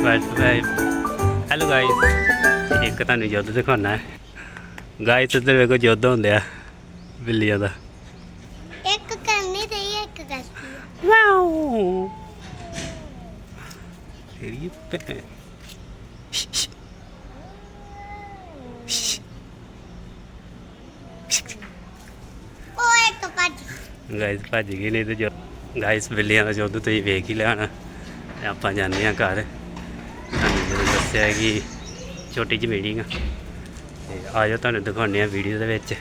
Hello guys ਇੱਕ ਤੁਹਾਨੂੰ ਯੁੱਧ ਦਿਖਾਉਣਾ ਹੈ। ਗਾਇਸ ਇੱਧਰ ਵੇਖੋ ਯੁੱਧ ਹੁੰਦੇ ਆ ਬਿੱਲੀਆਂ ਦਾ। ਇੱਕ ਕਰਨੀ ਤੇ ਇੱਕ ਕਰਦੀ ਵਾਓ ਤੇਰੀ ਭੈਣ। ਉਹ ਇੱਕ ਭੱਜ ਗਾਇਸ ਭੱਜ ਗਏ ਨਹੀਂ ਤੇ ਜੋ ਗਾਇਸ ਬਿੱਲੀਆਂ ਦਾ ਯੁੱਧ ਤੁਸੀਂ ਵੇਖ ਹੀ ਲੈਣਾ। ਤੇ ਆਪਾਂ ਜਾਂਦੇ ਹਾਂ ਘਰ। ਜਦੋਂ ਦੱਸਿਆ ਕਿ ਛੋਟੀ ਜਿਹੀ ਮੀਟਿੰਗ ਆ। ਤੇ ਆਜੋ ਤੁਹਾਨੂੰ ਦਿਖਾਉਂਦੇ ਆ ਵੀਡੀਓ ਦੇ ਵਿੱਚ।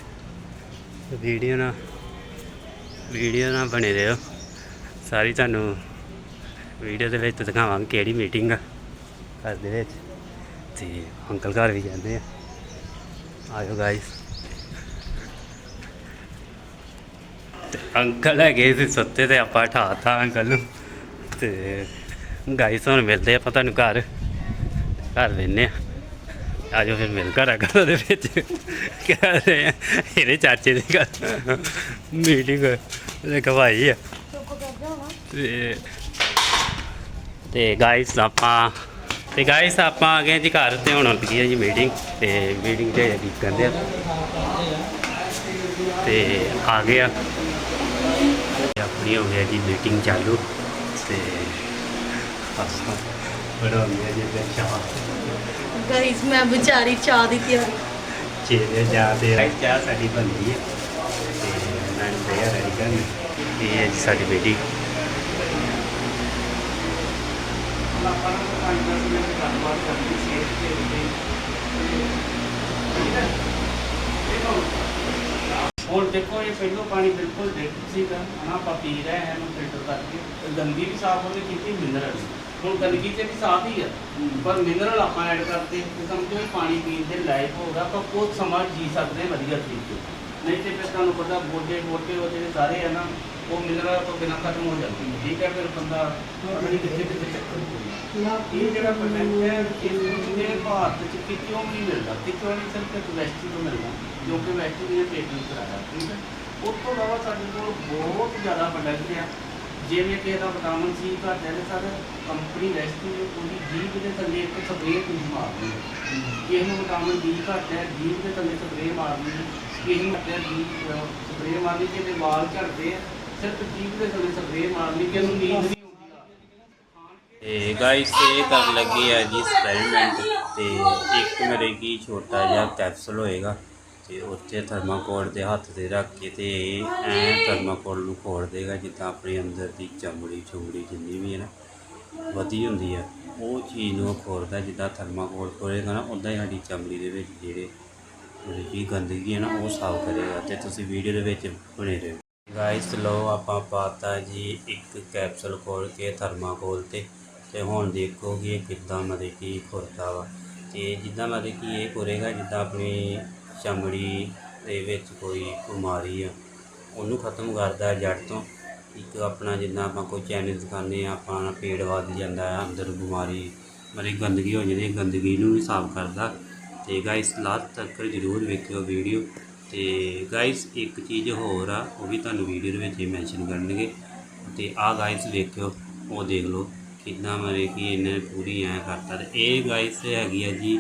ਵੀਡੀਓ ਨਾਲ ਵੀਡੀਓ ਨਾਲ ਬਣੇ ਰਹੋ। ਸਾਰੀ ਤੁਹਾਨੂੰ ਵੀਡੀਓ ਦੇ ਵਿੱਚ ਦਿਖਾਵਾਂਗੇ ਕਿਹੜੀ ਮੀਟਿੰਗ ਆ ਘਰ ਦੇ ਵਿੱਚ। ਤੇ ਅੰਕਲ ਘਰ ਵੀ ਜਾਂਦੇ ਆ। ਆਜੋ ਗਾਇਸ ਤੇ ਅੰਕਲ ਹੈਗੇ ਸੀ ਸੁੱਤੇ ਤੇ ਆਪਾਂ ਠਾਤਾ ਅੰਕਲ ਨੂੰ। ਤੇ ਗਾਇਸ ਹੁਣ ਮਿਲਦੇ ਆਪਾਂ ਤੁਹਾਨੂੰ ਘਰ। ਘਰ ਵੇਨੇ ਆ। ਆਜੋ ਫਿਰ ਮਿਲ ਘਰ ਆ ਘਰ ਦੇ ਵਿੱਚ। ਕਹਿ ਰਹੇ ਆ। ਇਹਦੇ ਚਾਚੇ ਦੇ ਘਰ। ਮੀਟਿੰਗ ਲੈ ਕਵਾਈ ਆ। ਤੇ ਤੇ ਗਾਇਸ ਆਪਾਂ ਤੇ ਗਾਇਸ ਆਪਾਂ ਆ ਗਏ ਜੀ ਘਰ ਤੇ ਹੁਣ ਲੱਗੀ ਹੈ ਜੀ ਮੀਟਿੰਗ। ਤੇ ਮੀਟਿੰਗ ਤੇ ਕੀ ਕਰਦੇ ਆ। ਤੇ ਆ ਗਿਆ ਤੇ ਆਪਣੀ ਹੋ ਗਿਆ ਜੀ ਮੀਟਿੰਗ ਚਾਲੂ। ਤੇ ਆਪਾਂ ਬੜਾ ਹੋ ਗਿਆ ਜੀ ਤੇ ਸ਼ਾਮ ਗਾਇਸ ਮੈਂ ਵਿਚਾਰੀ ਚਾਹ ਦੀ ਤਿਆਰੀ। ਦੇ ਜਾ ਤੇ ਚਾਹ ਸਾਡੀ ਬਣਦੀ ਹੈ ਤੇ ਮੈਂ ਦੇ ਰੈਡੀ ਕਰਨ। ਇਹ ਹੈ ਜੀ ਸਾਡੀ ਬੇਟੀ। ਹੁਣ ਦੇਖੋ ਇਹ ਪਹਿਲੋਂ ਪਾਣੀ ਬਿਲਕੁਲ ਡਿੱਟ ਸੀਗਾ। ਹਨਾ ਆਪਾਂ ਪੀ ਰਹੇ ਹਾਂ ਇਹਨੂੰ ਫਿਲਟਰ ਕਰਕੇ। ਤੇ ਗੰਦਗੀ ਵੀ ਸਾਫ਼ ਉਹਨੇ ਕੀਤੀ ਮਿਨਰਲ ਹੁਣ ਗੰਦਗੀ ਤੇ ਵੀ ਸਾਫ਼ ਹੀ ਆ। ਪਰ ਮਿਨਰਲ ਆਪਾਂ ਐਡ ਕਰਦੇ ਤੇ ਸਮਝੋ ਇਹ ਪਾਣੀ ਪੀਣ ਦੇ ਲਾਇਕ ਹੋਗਾ ਆਪਾਂ ਬਹੁਤ ਸਮਾਂ ਜੀ ਸਕਦੇ ਹਾਂ ਵਧੀਆ ਤਰੀਕੇ ਨਹੀਂ ਤੇ ਫਿਰ ਤੁਹਾਨੂੰ ਪਤਾ ਗੋਡੇ ਗੋਡੇ ਉਹ ਜਿਹੜੇ ਸਾਰੇ ਆ ਨਾ ਉਹ ਮਿਨਰਲ ਤੋਂ ਬਿਨਾਂ ਖਤਮ ਹੋ ਜਾਂਦੇ ਨੇ। ਠੀਕ ਹੈ ਫਿਰ ਬੰਦਾ ਪਤਾ ਨਹੀਂ ਕਿੱਥੇ ਕਿੱਥੇ ਚੱਕਰ। ਇਹ ਜਿਹੜਾ ਪ੍ਰੋਡਕਟ ਹੈ ਇਹ ਪੂਰੇ ਭਾਰਤ ਚ ਕਿਤੋਂ ਵੀ ਨਹੀਂ ਮਿਲਦਾ। ਕਿਤੋਂ ਨਹੀਂ ਸਿਰਫ ਵੈਸਟੀ ਤੋਂ ਮਿਲਦਾ ਜੋ ਕਿ ਵੈਸਟੀ ਨੇ ਟ੍ਰੀਟਮੈਂਟ ਕਰਾਇਆ। ਠੀਕ ਹੈ। ਉਸ ਤੋਂ ਇਲਾਵਾ ਸਾਡੇ ਕੋਲ ਬਹੁਤ ਜ਼ਿਆਦਾ ਪ੍ਰੋਡਕਟ ਆ। ਜਿਵੇਂ ਕਿ ਇਹਦਾ ਵਿਟਾਮਿਨ ਸੀ ਘੱਟ ਹੈ ਤੇ ਸਰ ਕੰਪਨੀ ਵੈਸਟੀ ਨੇ ਉਹਦੀ ਜੀਭ ਦੇ ਥੱਲੇ ਇੱਕ ਸਪਰੇਅ ਤੁਸੀਂ ਮਾਰਨੀ ਹੈ ਕਿਸੇ ਨੂੰ ਵਿਟਾਮਿਨ ਡੀ ਘੱਟ ਹੈ ਜੀਭ ਦੇ ਥੱਲੇ ਸਪਰੇਅ ਮਾਰਨੀ ਹੈ ਕਿਸੇ ਨੂੰ ਘੱਟ ਹੈ ਸਪਰੇਅ ਮਾਰਨੀ ਕਿ ਤੇ ਵਾਲ ਝੜਦੇ ਆ, ਸਿਰਫ ਜੀਭ ਦੇ ਥੱਲੇ ਸਪਰੇਅ ਮਾਰਨੀ ਕਿ ਇਹਨੂੰ ਨੀਂਦ ਨਹੀਂ ਆਉਂਦੀ। ਰਾਤ ਤੇ ਗਾਇਸ ਇਹ ਕਰਨ ਲੱਗੇ ਆ ਜੀ ਐਕਸਪੈਰੀਮੈਂਟ ਤੇ, ਇੱਕ ਮੇਰੇ ਕੀ ਛੋਟਾ ਜਿਹਾ ਕੈਪਸੂਲ ਹੋਏਗਾ। ਤੇ ਉੱਤੇ ਥਰਮਾਕੋਲ ਦੇ ਹੱਥ ਤੇ ਰੱਖ ਕੇ ਤੇ ਐ ਥਰਮਾਕੋਲ ਨੂੰ ਖੋਲ ਦੇਗਾ ਜਿੱਦਾਂ ਆਪਣੇ ਅੰਦਰ ਦੀ ਚਮੜੀ ਚੁੰਮੜੀ ਜਿੰਨੀ ਵੀ ਹੈ ਨਾ ਵਧੀ ਹੁੰਦੀ ਆ ਉਹ ਚੀਜ਼ ਨੂੰ ਖੋਲਦਾ ਜਿੱਦਾਂ ਥਰਮਾਕੋਲ ਖੋਲੇਗਾ ਨਾ ਉਦਾਂ ਹੀ ਸਾਡੀ ਚਮੜੀ ਦੇ ਵਿੱਚ ਜਿਹੜੇ ਜਿਹੜੀ ਵੀ ਗੰਦਗੀ ਹੈ ਨਾ ਉਹ ਸਾਫ਼ ਕਰੇਗਾ ਤੇ ਤੁਸੀਂ ਵੀਡੀਓ ਦੇ ਵਿੱਚ ਬਣੇ ਰਹੋ। ਗਾਇਸ ਲੋ ਆਪਾਂ ਪਾਤਾ ਜੀ ਇੱਕ ਕੈਪਸੂਲ ਖੋਲ ਕੇ ਥਰਮਾਕੋਲ ਤੇ ਤੇ ਹੁਣ ਦੇਖੋ ਕਿ ਇਹ ਕਿੱਦਾਂ ਮਤਲਬ ਕਿ ਖੁਰਦਾ ਵਾ। ਤੇ ਜਿੱਦਾਂ ਮਤਲਬ ਕਿ ਇਹ ਕਰੇਗਾ ਜਿੱਦਾਂ ਆਪਣੀ ਚਮੜੀ ਦੇ ਵਿੱਚ ਕੋਈ ਬਿਮਾਰੀ ਆ, ਉਹਨੂੰ ਖਤਮ ਕਰਦਾ ਜੜ ਤੋਂ। ਇੱਕ ਆਪਣਾ ਜਿੱਦਾਂ ਆਪਾਂ ਕੋਈ ਚੈਨਲ ਦਿਖਾਉਂਦੇ ਆ ਆਪਣਾ ਪੇਟ ਵੱਧ ਜਾਂਦਾ ਹੈ ਅੰਦਰ ਬਿਮਾਰੀ, ਮਤਲਬ ਗੰਦਗੀ ਹੋ ਜਾਂਦੀ ਹੈ, ਗੰਦਗੀ ਨੂੰ ਵੀ ਸਾਫ਼ ਕਰਦਾ। ਤੇ ਗਾਇਸ ਲਾਸਟ ਤੱਕ ਜ਼ਰੂਰ ਵੇਖਿਓ ਵੀਡੀਓ ਤੇ ਗਾਇਸ ਇੱਕ ਚੀਜ਼ ਹੋਰ ਆ, ਉਹ ਵੀ ਤੁਹਾਨੂੰ ਵੀਡੀਓ ਦੇ ਵਿੱਚ ਮੈਂਸ਼ਨ ਕਰਨਗੇ। ਤੇ ਆਹ ਗਾਇਸ ਵੇਖਿਓ, ਉਹ ਦੇਖ ਲਓ ਕਿੰਨਾ ਮਰੇ ਕਿ ਇਹਨੇ ਪੂਰੀ ਐ ਕਰਤਾ। ਤੇ ਇਹ ਗਾਇਸ ਹੈਗੀ ਆ ਜੀ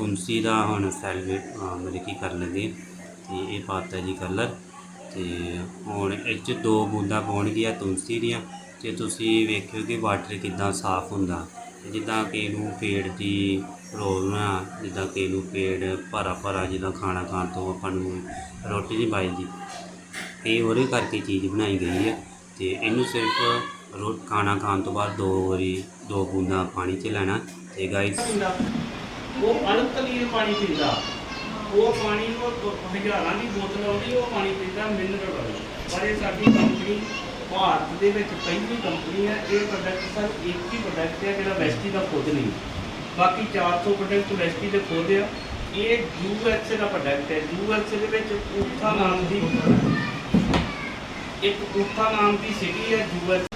ਤੁਲਸੀ ਦਾ ਹੁਣ ਸੈਲਵੇਟ ਮਤਲਬ ਕੀ ਕਰਨ ਲੱਗੇ ਤੇ ਇਹ ਪਾਤਾ ਜੀ ਕਲਰ ਤੇ ਹੁਣ ਇਹ 'ਚ ਦੋ ਬੂੰਦਾਂ ਪਾਉਣਗੀਆਂ ਤੁਲਸੀ ਦੀਆਂ। ਤੇ ਤੁਸੀਂ ਵੇਖਿਓ ਕਿ ਵਾਟਰ ਕਿੱਦਾਂ ਸਾਫ਼ ਹੁੰਦਾ। ਜਿੱਦਾਂ ਕਿ ਇਹਨੂੰ ਪੇਟ ਦੀ ਪ੍ਰੋਬਲਮ ਆ, ਜਿੱਦਾਂ ਕਿ ਇਹਨੂੰ ਪੇਟ ਭਰਾ ਭਰਾ ਜਿੱਦਾਂ ਖਾਣਾ ਖਾਣ ਤੋਂ ਆਪਾਂ ਨੂੰ ਰੋਟੀ ਨਹੀਂ ਪਾਈਦੀ। ਇਹ ਉਹਦੇ ਕਰਕੇ ਚੀਜ਼ ਬਣਾਈ ਗਈ ਹੈ ਤੇ ਇਹਨੂੰ ਸਿਰਫ ਰੋ, ਖਾਣਾ ਖਾਣ ਤੋਂ ਬਾਅਦ ਦੋ ਵਾਰੀ ਦੋ ਬੂੰਦਾਂ ਪਾਣੀ 'ਚ ਲੈਣਾ। ਤੇ ਗਾਇਸ ਉਹ ਅਲਕਲੀਨ ਪਾਣੀ ਪੀਂਦਾ। ਉਹ ਪਾਣੀ ਉਹ ਹਜ਼ਾਰਾਂ ਦੀ ਬੋਤਲ ਆਉਂਦੀ, ਉਹ ਪਾਣੀ ਪੀਂਦਾ ਮਿਨਰਲ ਵਾਲਾ। ਪਰ ਇਹ ਸਾਡੀ ਕੰਪਨੀ ਭਾਰਤ ਦੇ ਵਿੱਚ ਪਹਿਲੀ ਕੰਪਨੀ ਹੈ, ਇਹ ਪ੍ਰੋਡਕਟ ਸਰ ਇੱਕ ਹੀ ਪ੍ਰੋਡਕਟ ਹੈ ਜਿਹੜਾ ਵੈਸਟੀ ਦਾ ਖੁਦ ਨਹੀਂ। ਬਾਕੀ 400 ਪ੍ਰੋਡਕਟ ਵੈਸਟੀ ਦੇ ਖੁਦ ਆ। ਇਹ ਯੂਐਸਏ ਦਾ ਪ੍ਰੋਡਕਟ ਹੈ। ਯੂਐਸਏ ਦੇ ਵਿੱਚ ਉਥਾ ਨਾਮ ਦੀ ਇੱਕ ਉਥਾ ਨਾਮ ਦੀ ਸਿਟੀ ਹੈ ਯੂਐਸ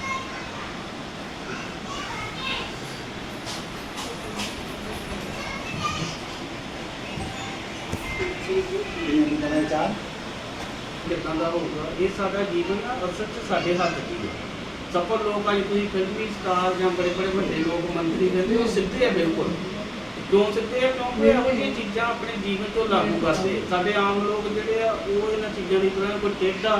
ਕਿੱਦਾਂ ਦਾ ਹੋਊਗਾ ਇਹ ਸਾਡਾ ਜੀਵਨ ਅਸਲ 'ਚ ਸਾਡੇ ਹੱਥ 'ਚ ਹੀ ਹੈ। ਸਫਲ ਲੋਕ ਅੱਜ ਤੁਸੀਂ ਫਿਲਮੀ ਸਟਾਰ ਜਾਂ ਬੜੇ ਬੜੇ ਵੱਡੇ ਲੋਕ ਮੰਤਰੀ ਕਹਿੰਦੇ ਉਹ ਸਿੱਧੇ ਆ ਬਿਲਕੁਲ ਕਿਉਂ ਸਿੱਧੇ ਆ ਕਿਉਂਕਿ ਇਹੋ ਜਿਹੀਆਂ ਚੀਜ਼ਾਂ ਆਪਣੇ ਜੀਵਨ ਤੋਂ ਲਾਗੂ ਕਰਦੇ। ਸਾਡੇ ਆਮ ਲੋਕ ਜਿਹੜੇ ਆ, ਉਹ ਇਹਨਾਂ ਚੀਜ਼ਾਂ ਦੀ ਤਰ੍ਹਾਂ ਕੋਈ ਟੇਢਾ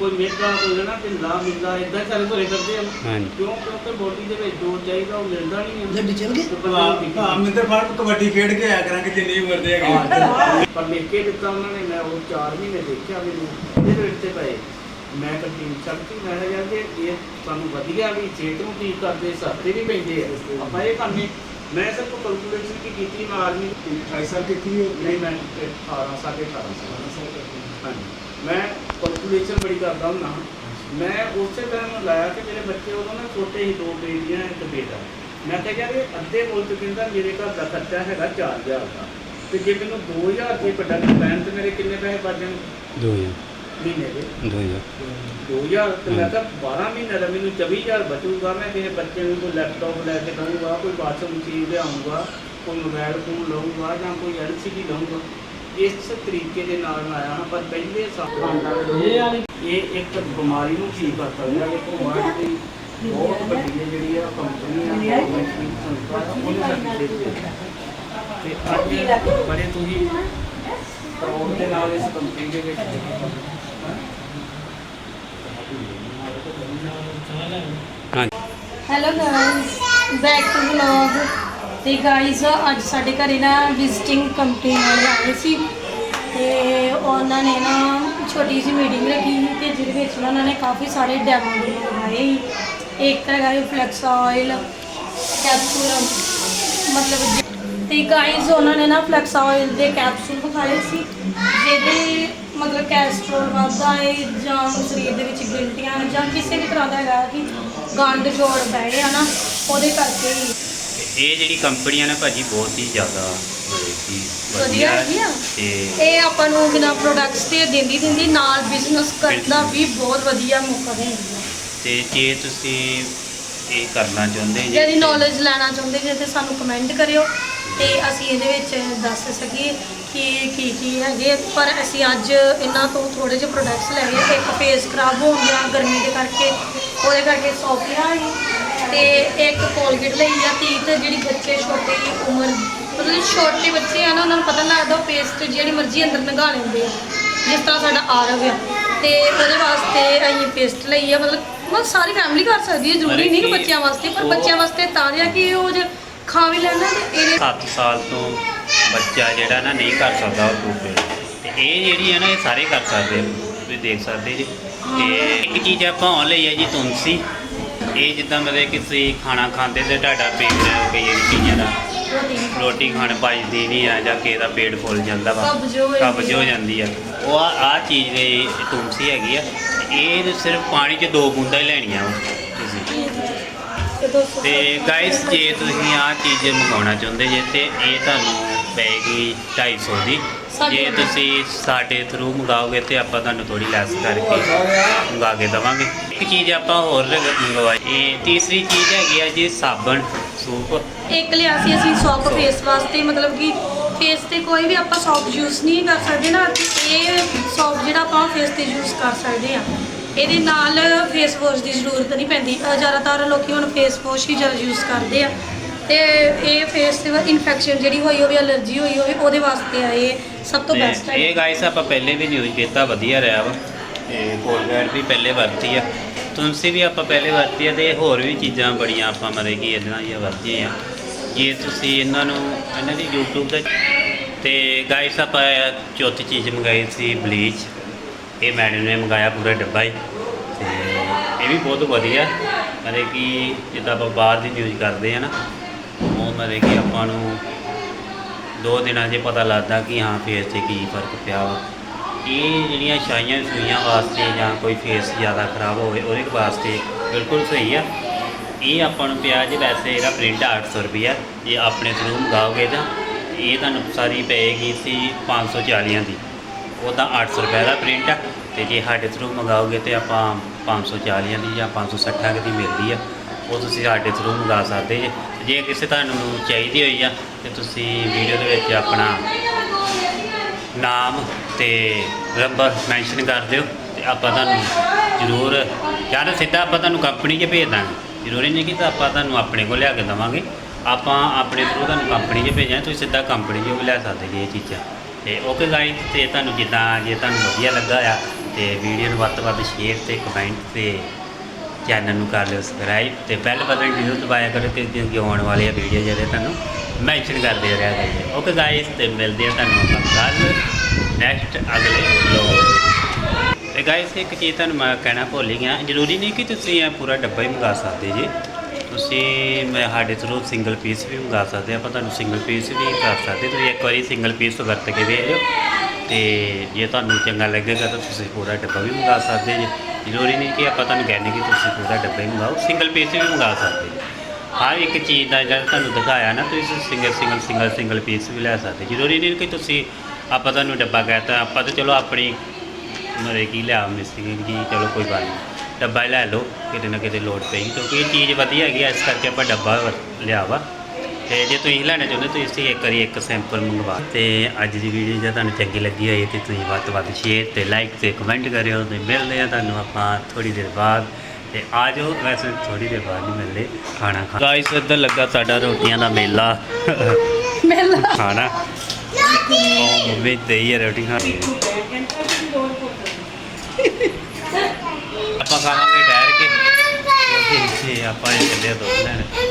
ਕੋਈ ਮੇਗਾ ਕੋਈ ਨਾ ਢਿੱਲਾ ਮਿਲਦਾ ਇਦਾਂ ਸਾਰੇ ਤੁਰੇ ਫਿਰਦੇ ਆ। ਹਾਂਜੀ। ਕਿਉਂ? ਕਿਉਂਕਿ ਬੋਡੀ ਦੇ ਵਿੱਚ ਜੋ ਚਾਹੀਦਾ ਉਹ ਮਿਲਦਾ ਨਹੀਂ ਹੈ ਜੱਡੀ ਚੱਲ ਗਏ ਤੇ ਨੂੰ ਦਿਖਦਾ। ਹਾਂ ਮਿੰਦਰ ਫਾਰਮ ਕਬੱਡੀ ਖੇਡ ਕੇ ਆਇਆ ਕਰਾਂਗੇ ਜਿੰਨੀ ਉਮਰ ਦੇ ਹੈਗੇ। ਹਾਂ, ਪਰ ਲਿਖ ਕੇ ਦਿੱਤਾ ਉਹਨਾਂ ਨੇ ਮੈਂ ਉਹ 4 ਮਹੀਨੇ ਦੇਖਿਆ ਮੈਨੂੰ। ਇਹਦੇ ਵਿੱਚ ਤੇ ਪਏ। ਮੈਂ ਕੰਟੀਨ ਛੱਡਤੀ ਮੈਂ ਕਿਹਾ ਯਾਰ ਜੇ ਇਹ ਸਾਨੂੰ ਵਧੀਆ ਵੀ ਸਿਹਤ ਨੂੰ ਠੀਕ ਕਰਦੇ ਸਸਤੇ ਵੀ ਪੈਂਦੇ ਆ ਆਪਾਂ ਇਹ ਕਰਨੇ। ਮੈਂ ਸਿਰਫ ਕੈਲਕੂਲੇਸ਼ਨ ਕੀ ਕੀਤੀ? ਮੈਂ ਆਰਮੀ 28 ਸਾਲ ਕੀਤੀ ਹੈ ਨਹੀਂ ਮੈਂ 18 ਸਾਢੇ 18 ਸਾਲ। ਹਾਂਜੀ। ਮੈਂ ਕੈਲਕੂਲੇਸ਼ਨ ਬੜੀ ਕਰਦਾ ਹੁੰਦਾ ਮੈਂ ਉਸੇ ਟਾਈਮ ਲਾਇਆ ਕਿ ਮੇਰੇ ਬੱਚੇ ਉਦੋਂ ਨਾ ਛੋਟੇ ਹੀ ਦੋ ਬੇਟੀਆਂ ਇੱਕ ਬੇਟਾ। ਮੈਂ ਕਿਹਾ ਯਾਰ ਇਹ ਅੱਧੇ ਮੁਲਕ ਕਹਿੰਦਾ ਮੇਰੇ ਘਰ ਦਾ ਖਰਚਾ ਹੈਗਾ 4000 ਦਾ। ਤੇ ਜੇ ਮੈਨੂੰ 2000 ਰੁਪਏ ਪ੍ਰੋਡਕਟ ਪੈਣ ਤੇ ਮੇਰੇ ਕਿੰਨੇ ਪੈਸੇ ਬਚ ਜਾਣ ਦੋ ਹਜ਼ਾਰ। ਮਹੀਨੇ ਦੇ। ਦੋ ਹਜ਼ਾਰ। 2000 ਤੇ ਮੈਂ ਕਿਹਾ 12 ਮਹੀਨੇ ਦਾ ਮੈਨੂੰ 24000 ਬਚੂਗਾ। ਮੈਂ ਕਿਸੇ ਬੱਚੇ ਨੂੰ ਕੋਈ ਲੈਪਟਾਪ ਲੈ ਕੇ ਦਊਂਗਾ ਕੋਈ ਵਾਸ਼ਿੰਗ ਮਸ਼ੀਨ ਲਿਆਉਂਗਾ ਕੋਈ ਮੋਬਾਈਲ ਫੋਨ ਲਊਂਗਾ ਜਾਂ ਕੋਈ ਐਲਸੀਡੀ ਲਊਂਗਾ। ਇਸ ਤਰੀਕੇ ਦੇ ਨਾਲ ਮੈਂ ਆਇਆ ਹਾਂ ਪਰ ਪਹਿਲੇ ਸਾਲ ਇਹ ਇੱਕ ਬਿਮਾਰੀ ਨੂੰ ਠੀਕ ਕਰ ਸਕਦਾ ਹੈ। ਇੱਕ ਵਰਲਡ ਦੀ ਬਹੁਤ ਵੱਡੀ ਜਿਹੜੀ ਆ ਕੰਪਨੀ ਆ ਉਹਨੇ ਤੇ ਅੱਜ ਬੜੇ ਤੁਸੀਂ ਪ੍ਰਾਊਡ ਦੇ ਨਾਲ ਇਸ ਕੰਪਨੀ ਦੇ ਵਿੱਚ ਹਾਂਜੀ hello guys back to vlog ਤੇ ਗਾਇਸ ਅੱਜ ਸਾਡੇ ਘਰੇ ਨਾ ਵਿਜ਼ਿਟਿੰਗ ਕੰਪਨੀ ਵਾਲੇ ਆਏ ਸੀ ਤੇ ਉਹਨਾਂ ਨੇ ਨਾ ਛੋਟੀ ਜਿਹੀ ਮੀਟਿੰਗ ਰੱਖੀ ਸੀ ਤੇ ਜਿਹਦੇ ਵਿੱਚ ਉਹਨਾਂ ਨੇ ਕਾਫੀ ਸਾਰੇ ਡੈਮੋ ਲਗਾਏ ਸੀ। ਇੱਕ ਤਾਂ ਹੈਗਾ ਫਲੈਕਸ ਆਇਲ ਕੈਪਸੂਲ ਮਤਲਬ ਜ- ਤੇ ਗਾਇਸ ਉਹਨਾਂ ਨੇ ਨਾ ਫਲੈਕਸ ਆਇਲ ਦੇ ਕੈਪਸੂਲ ਵਿਖਾਏ ਸੀ, ਜਿਹਦੇ ਮਤਲਬ ਕੈਸਟਰੋਲ ਵੱਧਦਾ ਹੈ ਜਾਂ ਸਰੀਰ ਦੇ ਵਿੱਚ ਗਿਲਟੀਆਂ ਜਾਂ ਕਿਸੇ ਵੀ ਤਰ੍ਹਾਂ ਦਾ ਹੈਗਾ ਕਿ ਗੰਢ ਜੋੜ ਪਏ ਆ ਨਾ ਉਹਦੇ ਕਰਕੇ ਹੀ। ਇਹ ਜਿਹੜੀ ਕੰਪਨੀ ਆ ਨਾ ਭਾਜੀ ਬਹੁਤ ਹੀ ਜ਼ਿਆਦਾ ਮਤਲਬ ਕਿ ਵਧੀਆ ਹੈਗੀ ਆ। ਤੇ ਇਹ ਆਪਾਂ ਨੂੰ ਬਿਨਾ ਪ੍ਰੋਡਕਟਸ ਤੇ ਦਿੰਦੀ ਦਿੰਦੀ ਨਾਲ ਬਿਜ਼ਨਸ ਕਰਨ ਦਾ ਵੀ ਬਹੁਤ ਵਧੀਆ ਮੌਕਾ ਦਿੰਦੀ ਹੈ ਤੇ ਜੇ ਤੁਸੀਂ ਇਹ ਕਰਨਾ ਚਾਹੁੰਦੇ ਜੇ ਜਿਹਦੀ ਨੌਲੇਜ ਲੈਣਾ ਚਾਹੁੰਦੇ ਜੇ ਤੇ ਸਾਨੂੰ ਕਮੈਂਟ ਕਰਿਓ ਤੇ ਅਸੀਂ ਇਹਦੇ ਵਿੱਚ ਦੱਸ ਸਕੀਏ ਕਿ ਕੀ ਕੀ ਹੈਗੇ ਪਰ ਅਸੀਂ ਅੱਜ ਇਹਨਾਂ ਤੋਂ ਥੋੜੇ ਜਿਹੇ ਪ੍ਰੋਡਕਟਸ ਲੈ ਗਏ ਇੱਕ ਫੇਸ ਖਰਾਬ ਹੋ ਗਿਆ ਗਰਮੀ ਦੇ ਕਰਕੇ। ਉਹਦੇ ਕਰਕੇ ਸੌਫੀਆ ਹੈ ਤੇ ਇੱਕ ਕੋਲਗੇਟ ਲਈ ਆ ਤੀ ਤੇ ਜਿਹੜੀ ਬੱਚੇ ਛੋਟੀ ਉਮਰ ਮਤਲਬ ਛੋਟੇ ਬੱਚੇ ਆ ਨਾ ਉਹਨਾਂ ਨੂੰ ਪਤਾ ਨਹੀਂ ਲੱਗਦਾ ਪੇਸਟ ਜਿਹੜੀ ਮਰਜ਼ੀ ਅੰਦਰ ਲਗਾ ਲੈਂਦੇ ਆ। ਜਿਸ ਤਰ੍ਹਾਂ ਸਾਡਾ ਆਰਵ ਆ। ਤੇ ਉਹਦੇ ਵਾਸਤੇ ਅਸੀਂ ਪੇਸਟ ਲਈ ਆ। ਮਤਲਬ ਮਤਲਬ ਸਾਰੀ ਫੈਮਿਲੀ ਕਰ ਸਕਦੀ ਹੈ ਜ਼ਰੂਰੀ ਨਹੀਂ ਕਿ ਬੱਚਿਆਂ ਵਾਸਤੇ। ਪਰ ਉਹ- ਬੱਚਿਆਂ ਵਾਸਤੇ ਤਾਂ ਜਿਆ ਕਿ ਉਹ ਜੇ ਖਾ ਵੀ ਲੈਣਾ ਤੇ ਇਹਦੇ 7 ਸਾਲ ਤੋਂ ਬੱਚਾ ਜਿਹੜਾ ਨਾ ਨਹੀਂ ਕਰ ਸਕਦਾ ਉਹ ਟੂਬੇ ਤੇ ਇਹ ਜਿਹੜੀ ਹੈ ਨਾ ਇਹ ਸਾਰੇ ਕਰ ਸਕਦੇ। ਤੁਸੀਂ ਦੇਖ ਸਕਦੇ ਜੀ। ਤੇ ਇੱਕ ਚੀਜ਼ ਆਪਾਂ ਆਉਣ ਲਈ ਹੈ ਜੀ ਤੁਲਸੀ। ਇਹ ਜਿੱਦਾਂ ਮਤਲਬ ਕਿ ਤੁਸੀਂ ਖਾਣਾ ਖਾਂਦੇ ਤੇ ਤੁਹਾਡਾ ਪੇਟ ਕਈ ਜਿਹੜੀ ਚੀਜ਼ਾਂ ਦਾ। ਰੋਟੀ ਖਾਣ ਪਚਦੀ ਨਹੀਂ ਆ ਜਾਂ ਕਿਸੇ ਦਾ ਪੇਟ ਫੁੱਲ ਜਾਂਦਾ ਵਾ ਕਬਜ਼ ਹੋ ਜਾਂਦੀ ਹੋ ਆ। ਉਹ ਆ ਆ ਚੀਜ਼ ਦੇ ਤੁਲਸੀ ਹੈਗੀ ਆ। ਇਹ ਸਿਰਫ ਪਾਣੀ 'ਚ ਦੋ ਬੂੰਦਾਂ ਹੀ ਲੈਣੀਆਂ ਵਾ ਤੁਸੀਂ। ਤੇ ਗਾਇਸ ਜੇ ਤੁਸੀਂ ਆ ਚੀਜ਼ ਮੰਗਾਉਣਾ ਚਾਹੁੰਦੇ ਜੇ ਤੇ ਇਹ ਤੁਹਾਨੂੰ ਪਏਗੀ 250 ਦੀ। ਜੇ ਤੁਸੀਂ ਸਾਡੇ ਥਰੂ ਮੰਗਾਓਗੇ ਤੇ ਆਪਾਂ ਤੁਹਾਨੂੰ ਥੋੜੀ ਲੈਸ ਕਰਕੇ ਮੰਗਾ ਕੇ ਦਵਾਂਗੇ। ਇੱਕ ਚੀਜ਼ ਆਪਾਂ ਹੋਰ ਮੰਗਵਾਈ। ਇਹ ਤੀਸਰੀ ਚੀਜ਼ ਹੈਗੀ ਆ ਜੀ ਸਾਬਣ ਸੂਪ। ਇੱਕ ਲਿਆ ਸੀ ਅਸੀਂ ਸੌਪ। ਫੇਸ ਵਾਸਤੇ ਮਤਲਬ ਕਿ ਫੇਸ ਤੇ ਕੋਈ ਵੀ ਆਪਾਂ ਸੌਪ ਯੂਜ਼ ਨਹੀਂ ਕਰ ਸਕਦੇ ਨਾ। ਇਹ ਸੌਪ ਜਿਹੜਾ ਆਪਾਂ ਫੇਸ ਤੇ ਯੂਜ਼ ਕਰ ਸਕਦੇ ਆ। ਇਹਦੇ ਨਾਲ ਫੇਸ ਵਾਸ਼ ਦੀ ਜ਼ਰੂਰਤ ਨਹੀਂ ਪੈਂਦੀ। ਜ਼ਿਆਦਾਤਰ ਲੋਕੀ ਹੁਣ ਫੇਸ ਵਾਸ਼ ਹੀ ਜ਼ਿਆਦਾ ਯੂਜ਼ ਕਰਦੇ ਆ। ਤੇ ਇਹ ਫੇਸ ਤੇ ਇਨਫੈਕਸ਼ਨ ਜਿਹੜੀ ਹੋਈ ਹੋਵੇ ਅਲਰਜੀ ਹੋਈ ਹੋਵੇ ਉਹਦੇ ਵਾਸਤੇ ਆ ਇਹ ਸਭ ਤੋਂ ਬੈਸਟ ਹੈ ਇਹ ਗਾਇਸ ਆਪਾਂ ਪਹਿਲੇ ਵੀ ਯੂਜ਼ ਕੀਤਾ ਵਧੀਆ ਰਿਹਾ ਵਾ। ਤੇ ਕੋਲਗੇਟ ਵੀ ਪਹਿਲੇ ਵਰਤੀ ਆ। ਤੁਲਸੀ ਵੀ ਆਪਾਂ ਪਹਿਲੇ ਵਰਤੀ ਆ ਤੇ ਹੋਰ ਵੀ ਚੀਜ਼ਾਂ ਬੜੀਆਂ ਆਪਾਂ ਮਤਲਬ ਕਿ ਇਹਨਾਂ ਦੀਆਂ ਵਰਤੀਆਂ ਆ। ਜੇ ਤੁਸੀਂ ਇਹਨਾਂ ਨੂੰ ਇਹਨਾਂ ਦੀ YouTube ਤੇ ਤੇ ਗਾਇਸ ਆਪਾਂ ਚੌਥੀ ਚੀਜ਼ ਮੰਗਾਈ ਸੀ ਬਲੀਚ ਇਹ ਮੈਡਮ ਨੇ ਮੰਗਾਇਆ ਪੂਰਾ ਡੱਬਾ ਹੀ। ਤੇ ਇਹ ਵੀ ਬਹੁਤ ਵਧੀਆ। ਮਤਲਬ ਕਿ ਜਿੱਦਾਂ ਆਪਾਂ ਬਾਹਰ ਦੀ ਯੂਜ਼ ਕਰਦੇ ਆ ਨਾ ਮਤਲਬ ਕਿ ਆਪਾਂ ਨੂੰ ਦੋ ਦਿਨਾਂ 'ਚ ਪਤਾ ਲੱਗਦਾ ਕਿ ਹਾਂ ਫੇਸ ਤੇ ਕੀ ਫ਼ਰਕ ਪਿਆ ਵਾ। ਇਹ ਜਿਹੜੀਆਂ ਛਾਈਆਂ ਸੂਈਆਂ ਵਾਸਤੇ ਜਾਂ ਕੋਈ ਫੇਸ ਜ਼ਿਆਦਾ ਖਰਾਬ ਹੋਵੇ, ਉਹਦੇ ਵਾਸਤੇ ਬਿਲਕੁਲ ਸਹੀ ਆ। ਇਹ ਆਪਾਂ ਨੂੰ ਪਿਆ ਜੇ ਵੈਸੇ ਇਹਦਾ ਪ੍ਰਿੰਟ 800 ਰੁਪਈਆ, ਜੇ ਆਪਣੇ ਥਰੂ ਮੰਗਾਓਗੇ ਤਾਂ ਇਹ ਤੁਹਾਨੂੰ ਸਾਰੀ ਪਏਗੀ ਸੀ 540 ਦੀ। ਉਹ ਉਹਦਾ 800 ਰੁਪਏ ਦਾ ਪ੍ਰਿੰਟ ਆ ਤੇ ਜੇ ਸਾਡੇ ਥਰੂ ਮੰਗਾਓਗੇ ਤੇ ਆਪਾਂ 540 ਦੀ ਜਾਂ 560 ਦੀ ਮਿਲਦੀ ਆ। ਉਹ ਤੁਸੀਂ ਸਾਡੇ ਥਰੂ ਮੰਗਾ ਸਕਦੇ ਜੇ। ਜੇ ਕਿਸੇ ਤੁਹਾਨੂੰ ਚਾਹੀਦੀ ਹੋਈ ਆ, ਤੇ ਤੁਸੀਂ ਵੀਡੀਓ ਦੇ ਵਿੱਚ ਆਪਣਾ ਨਾਮ ਤੇ ਨੰਬਰ ਮੈਂਸ਼ਨ ਕਰ ਦਿਓ, ਤੇ ਆਪਾਂ ਤੁਹਾਨੂੰ ਜ਼ਰੂਰ ਯਾਰ ਸਿੱਧਾ ਆਪਾਂ ਤੁਹਾਨੂੰ ਕੰਪਨੀ 'ਚ ਭੇਜ ਦਾਂਗੇ। ਜ਼ਰੂਰੀ ਨਹੀਂ ਕਿ ਤਾਂ ਆਪਾਂ ਤੁਹਾਨੂੰ ਆਪਣੇ ਕੋਲ ਲਿਆ ਕੇ ਦੇਵਾਂਗੇ। ਆਪਾਂ ਆਪਣੇ ਥਰੂ ਤੁਹਾਨੂੰ ਕੰਪਨੀ 'ਚ ਭੇਜਾਂ ਤੁਸੀਂ ਸਿੱਧਾ ਕੰਪਨੀ 'ਚੋਂ ਵੀ ਲੈ ਸਕਦੇ ਜੀ ਇਹ ਚੀਜ਼ਾਂ। ਤੇ ਓਕੇ ਗਾਈਜ਼ ਤੇ ਤੁਹਾਨੂੰ ਜਿੱਦਾਂ, ਜੇ ਤੁਹਾਨੂੰ ਵਧੀਆ ਲੱਗਾ ਆ, ਤੇ ਵੀਡੀਓ ਨੂੰ ਵੱਧ ਤੋਂ ਵੱਧ ਸ਼ੇਅਰ ਤੇ ਕਮੈਂਟ ਤੇ ਚੈਨਲ ਨੂੰ ਕਰ ਲਿਓ ਸਬਸਕ੍ਰਾਈਬ ਤੇ ਬੈਲ ਬਟਨ ਜ਼ਰੂਰ ਦਬਾਇਆ ਕਰੋ ਕਿ ਅੱਗੇ ਆਉਣ ਵਾਲੇ ਵੀਡੀਓ ਜਿਹੜੇ ਤੁਹਾਨੂੰ ਮੈਂਸ਼ਨ ਕਰਦੇ ਰਿਹਾ ਕਰੀਏ ਓਕੇ ਗਾਇਸ ਤੇ ਮਿਲਦੇ ਆ ਤੁਹਾਨੂੰ ਆਪਾਂ ਕੱਲ ਨੈਕਸਟ ਅਗਲੇ ਵਲੋਗ ਤੇ ਗਾਇਸ ਇੱਕ ਚੀਜ਼ ਤੁਹਾਨੂੰ ਮੈਂ ਕਹਿਣਾ ਭੁੱਲ ਗਿਆ, ਜ਼ਰੂਰੀ ਨਹੀਂ ਕਿ ਤੁਸੀਂ ਇਹ ਪੂਰਾ ਡੱਬਾ ਹੀ ਮੰਗਾ ਸਕਦੇ ਜੀ। ਤੁਸੀਂ ਮੈਂ ਸਾਡੇ ਥਰੂ ਸਿੰਗਲ ਪੀਸ ਵੀ ਮੰਗਾ ਸਕਦੇ ਆਪਾਂ ਤੁਹਾਨੂੰ ਸਿੰਗਲ ਪੀਸ ਵੀ ਕਰ ਸਕਦੇ ਤੁਸੀਂ ਇੱਕ ਵਾਰੀ ਸਿੰਗਲ ਪੀਸ ਵਰਤ ਕੇ ਵੇਖ ਲਿਓ। ਤੇ ਜੇ ਤੁਹਾਨੂੰ ਚੰਗਾ ਲੱਗੇਗਾ ਤਾਂ ਤੁਸੀਂ ਪੂਰਾ ਡੱਬਾ ਵੀ ਮੰਗਾ ਸਕਦੇ ਜੀ। ਜ਼ਰੂਰੀ ਨਹੀਂ ਕਿ ਆਪਾਂ ਤੁਹਾਨੂੰ ਕਹਿੰਦੇ ਕਿ ਤੁਸੀਂ ਪੂਰਾ ਡੱਬਾ ਹੀ ਮੰਗਾਓ ਸਿੰਗਲ ਪੀਸ ਵੀ ਮੰਗਾ ਸਕਦੇ ਜੀ ਹਰ ਇੱਕ ਚੀਜ਼ ਦਾ ਜਿਹੜਾ ਤੁਹਾਨੂੰ ਦਿਖਾਇਆ ਨਾ ਤੁਸੀਂ single single single single piece ਵੀ ਲੈ ਸਕਦੇ ਜ਼ਰੂਰੀ ਨਹੀਂ ਕਿ ਤੁਸੀਂ ਆਪਾਂ ਤੁਹਾਨੂੰ ਡੱਬਾ ਕਹਤਾ ਆਪਾਂ ਤਾਂ ਚਲੋ ਆਪਣੀ ਮਰੇ ਕੀ ਲਿਆ ਮਿਸਤਰੀ ਕੀ ਚਲੋ ਕੋਈ ਗੱਲ ਨਹੀਂ ਡੱਬਾ ਹੀ ਲੈ ਲਓ ਕਿਤੇ ਨਾ ਕਿਤੇ ਲੋੜ ਪਈ ਕਿਉਂਕਿ ਇਹ ਚੀਜ਼ ਵਧੀਆ ਹੈਗੀ ਆ, ਇਸ ਕਰਕੇ ਆਪਾਂ ਡੱਬਾ ਵਰ- ਲਿਆ ਵਾ। ਤੇ ਜੇ ਤੁਸੀਂ ਲੈਣਾ ਚਾਹੁੰਦੇ ਤੁਸੀਂ ਇੱਕ ਵਾਰੀ ਇੱਕ ਸੈਂਪਲ ਮੰਗਵਾ ਤੇ ਅੱਜ ਦੀ ਵੀਡੀਓ ਜੇ ਤੁਹਾਨੂੰ ਚੰਗੀ ਲੱਗੀ ਹੋਈ ਤੇ ਤੁਸੀਂ ਵੱਧ ਤੋਂ ਵੱਧ ਸ਼ੇਅਰ ਤੇ ਲਾਈਕ ਤੇ ਕਮੈਂਟ ਕਰਿਓ ਤੇ ਮਿਲਦੇ ਆ ਤੁਹਾਨੂੰ ਆਪਾਂ ਥੋੜੀ ਦੇਰ ਬਾਅਦ। ਤੇ ਆ ਜਾਓ ਵੈਸੇ ਥੋੜੀ ਦੇਰ ਬਾਅਦ ਨਹੀਂ ਮਿਲਦੇ ਖਾਣਾ ਖਾ ਗਾਇਸ ਇੱਧਰ ਲੱਗਾ ਸਾਡਾ ਰੋਟੀਆਂ ਦਾ ਮੇਲਾ। ਮੇਲਾ। ਖਾਣਾ। ਉਹ ਮੰਮੀ ਦਈ ਰੋਟੀ ਖਾਣੀ। ਆਪਾਂ ਖਾਵਾਂਗੇ ਠਹਿਰ ਕੇ ਕਿਉਂਕਿ ਇੱਥੇ ਆਪਾਂ ਇਹ ਚੱਲੇ ਆ ਦੁੱਧ ਲੈਣ ਤੇ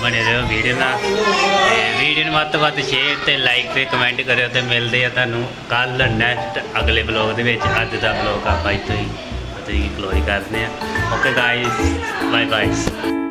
ਬਣੇ ਰਹੋ ਵੀਡੀਓ ਨਾਲ। ਤੇ ਵੀਡੀਓ ਨੂੰ ਵੱਧ ਤੋਂ ਵੱਧ ਸ਼ੇਅਰ ਤੇ ਲਾਈਕ ਤੇ ਕਮੈਂਟ ਕਰਿਓ ਤੇ ਮਿਲਦੇ ਆ ਤੁਹਾਨੂੰ ਕੱਲ ਨੈਕਸਟ ਅਗਲੇ ਬਲੌਗ ਦੇ ਵਿੱਚ। ਅੱਜ ਦਾ ਬਲੌਗ ਆਪਾਂ ਇੱਥੇ ਹੀ ਇੱਥੇ ਹੀ ਕਲੋਜ਼ ਕਰਦੇ ਆ ਓਕੇ ਗਾਇਸ ਬਾਏ ਬਾਏ